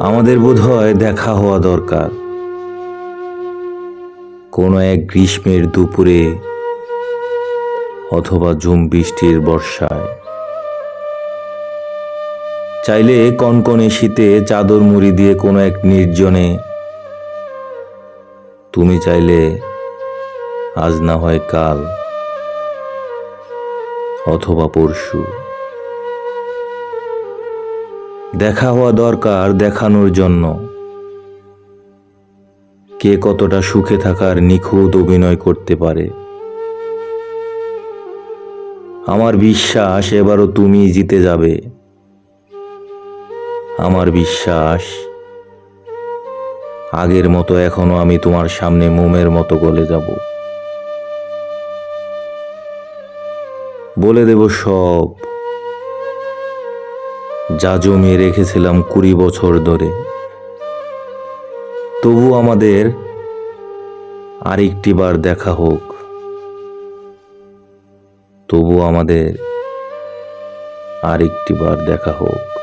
আমাদের বোধ হয় দেখা হওয়া দরকার। কোনো এক গ্রীষ্মের দুপুরে অথবা ঝুম বৃষ্টির বর্ষায়। চাইলে কনকনে শীতে চাদর মুড়ি দিয়ে কোনো এক নির্জনে। তুমি চাইলে আজ না হয় কাল অথবা পরশু। দেখা হওয়া দরকার দেখানোর জন্য। কে কতটা সুখে থাকার নিখুঁত অভিনয় করতে পারে। আমার বিশ্বাস এবারও তুমি জিতে যাবে। আমার বিশ্বাস, আগের মতো এখনও আমি তোমার সামনে মোমের মতো গলে যাব। বলে দেব সব। যা জমিয়ে রেখেছিলাম কুড়ি বছর ধরে। তবু আমাদের আরেকটি বার দেখা হোক। তবু আমাদের আরেকটি বার দেখা হোক।